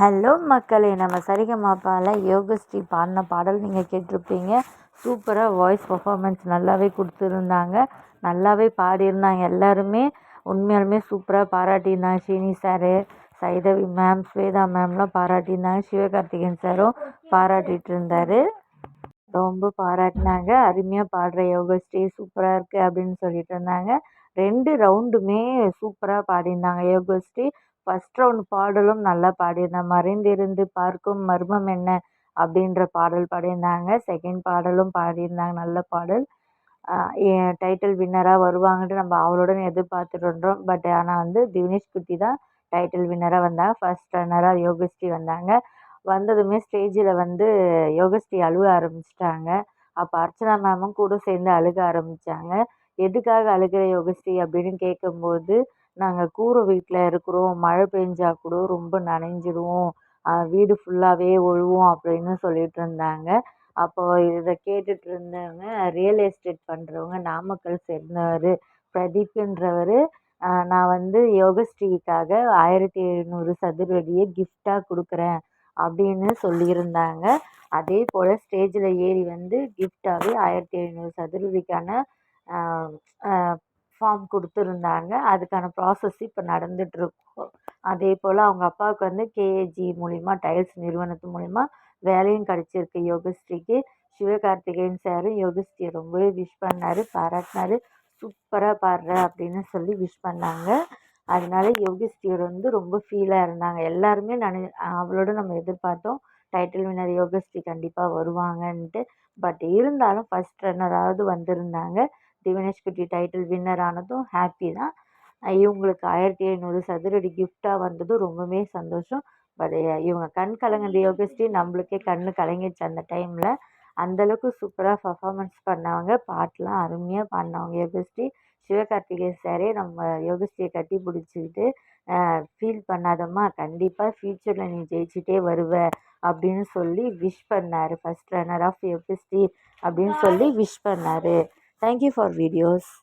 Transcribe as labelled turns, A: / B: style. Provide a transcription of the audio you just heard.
A: Hello மக்களே. நம்ம சரிகமாப்பாவில் யோகஸ்ரீ பாடின பாடல் நீங்கள் கேட்டிருப்பீங்க. சூப்பராக வாய்ஸ் பர்ஃபாமன்ஸ் நல்லாவே கொடுத்துருந்தாங்க. நல்லாவே பாடியிருந்தாங்க எல்லாருமே. உண்மையாலுமே சூப்பராக பாராட்டியிருந்தாங்க. ஸ்ரீனி சாரு சைதவி மேம் ஸ்வேதா மேம்லாம் பாராட்டியிருந்தாங்க. சிவகார்த்திகேயன் சாரும் பாராட்டிகிட்டு இருந்தார். ரொம்ப பாராட்டினாங்க. அருமையாக பாடுற யோகஸ்ரீ சூப்பராக இருக்குது அப்படின்னு சொல்லிட்டு இருந்தாங்க. ரெண்டு ரவுண்டுமே சூப்பராக பாடியிருந்தாங்க யோகஸ்ரீ. ஃபஸ்ட் ரவுண்ட் பாடலும் நல்லா பாடியிருந்தேன் மறைந்திருந்து பார்க்கும் மர்மம் என்ன அப்படின்ற பாடல் பாடியிருந்தாங்க. செகண்ட் பாடலும் பாடியிருந்தாங்க நல்ல பாடல். என் டைட்டில் வின்னராக வருவாங்கன்ட்டு நம்ம அவளுடன் எதிர்பார்த்துட்டு இருந்தோம் பட் ஆனால் வந்து தினேஷ் குட்டி தான் டைட்டில் வின்னராக வந்தாங்க. ஃபஸ்ட் ரன்னராக யோகஸ்ரீ வந்தாங்க. வந்ததுமே ஸ்டேஜில் வந்து யோகஸ்ரீ அழுக ஆரம்பிச்சிட்டாங்க. அப்போ அர்ச்சனா மேமும் கூட சேர்ந்து அழுக ஆரம்பித்தாங்க எதுக்காக அழுகிற யோகஸ்ரீ அப்படின்னு கேட்கும்போது நாங்கள் கூரை வீட்டில் இருக்கிறோம். மழை பெஞ்சா கூட ரொம்ப நனைஞ்சிடுவோம். வீடு ஃபுல்லாகவே ஒழுகும் அப்படின்னு சொல்லிட்டு இருந்தாங்க. அப்போது இதை கேட்டுட்டு இருந்தவங்க ரியல் எஸ்டேட் பண்ணுறவங்க நாமக்கல் சேர்ந்தவர் பிரதீப்புன்றவர் நான் வந்து யோகஸ்ரீக்காக ஆயிரத்தி எழுநூறு சதுரடியை கிஃப்டாக கொடுக்குறேன் அப்படின்னு சொல்லியிருந்தாங்க. அதே போல் ஸ்டேஜில் ஏறி வந்து கிஃப்டாகவே ஆயிரத்தி எழுநூறு சதுரடிக்கான ஃபார்ம் கொடுத்துருந்தாங்க. அதுக்கான ப்ராசஸ் இப்போ நடந்துகிட்ருக்கும் அதே போல் அவங்க அப்பாவுக்கு வந்து கேஏஜி மூலிமா டைல்ஸ் நிறுவனத்து மூலிமா வேலையும் கிடச்சிருக்கு யோகஸ்ரீக்கு. சிவகார்த்திகேயன் சாரும் யோகஸ்ரீயை ரொம்பவே விஷ் பண்ணார் பாராட்டினார். சூப்பராக பாடுற அப்படின்னு சொல்லி விஷ் பண்ணாங்க. அதனால யோகஸ்ரீயர் வந்து ரொம்ப ஃபீலாக இருந்தாங்க. எல்லாருமே நினை அவளோட நம்ம எதிர்பார்த்தோம் டைட்டில் வினர் யோகஸ்ரீ கண்டிப்பாக வருவாங்கன்ட்டு. பட் இருந்தாலும் ஃபஸ்ட் ரன்னராவது வந்திருந்தாங்க. திவினேஷ் குட்டி டைட்டில் வின்னர் ஆனதும் ஹாப்பி தான். இவங்களுக்கு ஆயிரத்தி ஐநூறு சதுரடி கிஃப்டாக வந்ததும் ரொம்பவே சந்தோஷம். பட் இவங்க கண் கலங்கின யோகஸ்ரீ நம்மளுக்கே கண் கலங்கிடுச்சு அந்த டைமில் அந்தளவுக்கு சூப்பராக பர்ஃபார்மன்ஸ் பண்ணவங்க பாட்டெலாம் அருமையாக பாடினவங்க யோகஸ்ரீ சிவகார்த்திகேயன் சாரே நம்ம யோகஸ்ரீயை கட்டி பிடிச்சிக்கிட்டு ஃபீல் பண்ணாதம்மா கண்டிப்பாக ஃப்யூச்சரில் நீ ஜெயிச்சுட்டே வருவ அப்படின்னு சொல்லி விஷ் பண்ணார். ஃபஸ்ட் ரன்னர் ஆஃப் யோகஸ்ரீ அப்படின்னு சொல்லி விஷ் பண்ணார். Thank you for videos.